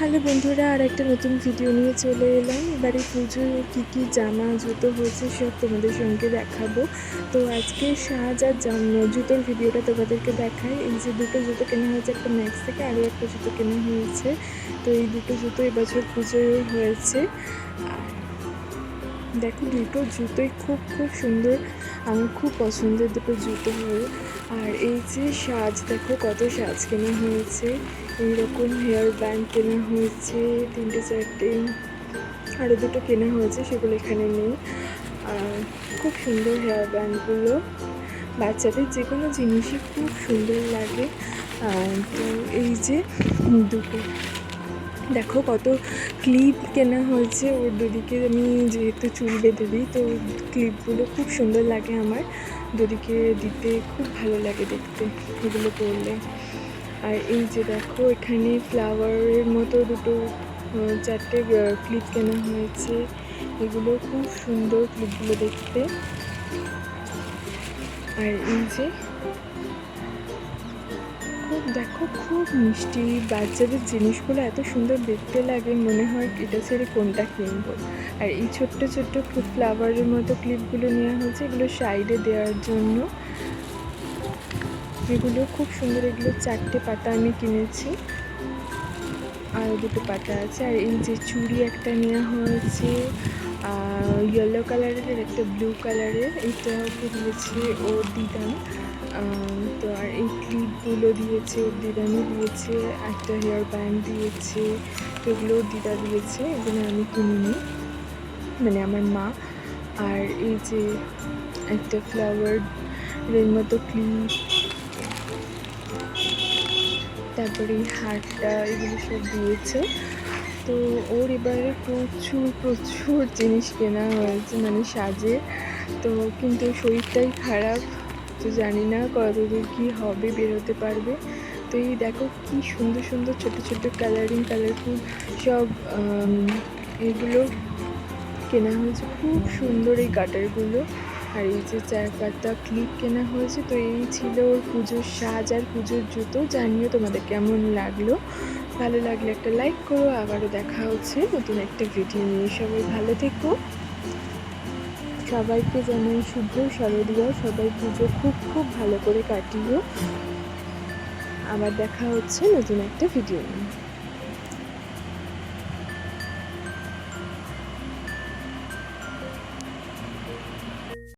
Hello বন্ধুরা, আর একটা নতুন ভিডিও নিয়ে চলে এলাম। এবারে পুজোর কী কী জামা, জুতো হয়েছে সব তোমাদের সঙ্গে দেখাবো। তো আজকে সাজ আর জুতোর ভিডিওটা তোমাদেরকে দেখাই। এই যে দুটো জুতো কেনা হয়েছে, একটা ম্যাক্স থেকে আরও একটা জুতো কেনা হয়েছে। তো এই দুটো জুতো এবছর পুজোয় হয়েছে। দেখো দুটো জুতোই খুব খুব সুন্দর। আমার খুব পছন্দের দুটো জুতো হয়। আর এই যে সাজ, দেখো কত সাজ কেনা হয়েছে। এইরকম হেয়ার ব্যান্ড কেনা হয়েছে, তিনটে, চারটে। আরও দুটো কেনা হয়েছে, সেগুলো এখানে নেই। আর খুব সুন্দর হেয়ার ব্যান্ডগুলো। বাচ্চাদের যে কোনো জিনিসই খুব সুন্দর লাগে। তো এই যে দুটো দেখো কত ক্লিপ কেনা হয়েছে। ওর দুদিকে আমি যেহেতু চুল বেঁধে দিই, তো ক্লিপগুলো খুব সুন্দর লাগে আমার। দুদিকে দিতে খুব ভালো লাগে দেখতে, এগুলো পরলে। আর এই যে দেখো, এখানে ফ্লাওয়ারের মতো দুটো চারটে ক্লিপ কেনা হয়েছে। এগুলো খুব সুন্দর ক্লিপগুলো দেখতে। আর এই যে দেখো খুব মিষ্টি। বাচ্চাদের জিনিসগুলো এত সুন্দর দেখতে লাগে মনে হয় এটা ছেড়ে কোনটা কিনবো। আর এই ছোট্ট ছোট্ট ফ্লাওয়ারের মতো ক্লিপগুলো নেওয়া হয়েছে এগুলো সাইডে দেওয়ার জন্য। এগুলো খুব সুন্দর এগুলো চারটে পাতা আমি কিনেছি। আর দুটো পাতা আছে। আর এই যে চুড়ি একটা নেওয়া হয়েছে ইয়েলো কালারের একটা ব্লু কালারের এইটা দিয়েছে দিদান আহ, তো আর এই ক্লিপগুলো দিয়েছে, দিদানি দিয়েছে, একটা হেয়ার ব্যান্ড দিয়েছে, তো এগুলো দিদা দিয়েছে, এগুলো আমি কিনিনি। মানে আমার মা। আর এই যে একটা ফ্লাওয়ার এর মতো ক্লিপ তারপরে হারটা, এগুলো সব দিয়েছে। তো ওর এবারে প্রচুর প্রচুর জিনিস কেনা হয়েছে মানে সাজে। তো কিন্তু শরীরটাই খারাপ। তো জানি না কতদূর কী হবে বেরোতে পারবে। তো এই দেখো কি সুন্দর সুন্দর ছোট ছোট কালারিং কালারফুল সব এগুলো কেনা হয়েছে। খুব সুন্দর এই কাটারগুলো আর এই যে চার পাতা ক্লিপ কেনা হয়েছে, তো এই ছিল ওর পুজোর সাজ আর পুজোর জুতো। জানিও তোমাদের কেমন লাগল। ভালো লাগলে একটা লাইক করো। আবারও দেখা হচ্ছে নতুন একটা ভিডিও নিয়ে। সবাই ভালো থেকো। সবাইকে যেমন শুদ্ধ শারদীয়। সবাই পুজো খুব খুব ভালো করে কাটিও। আবার দেখা হচ্ছে নতুন একটা ভিডিও নিয়ে।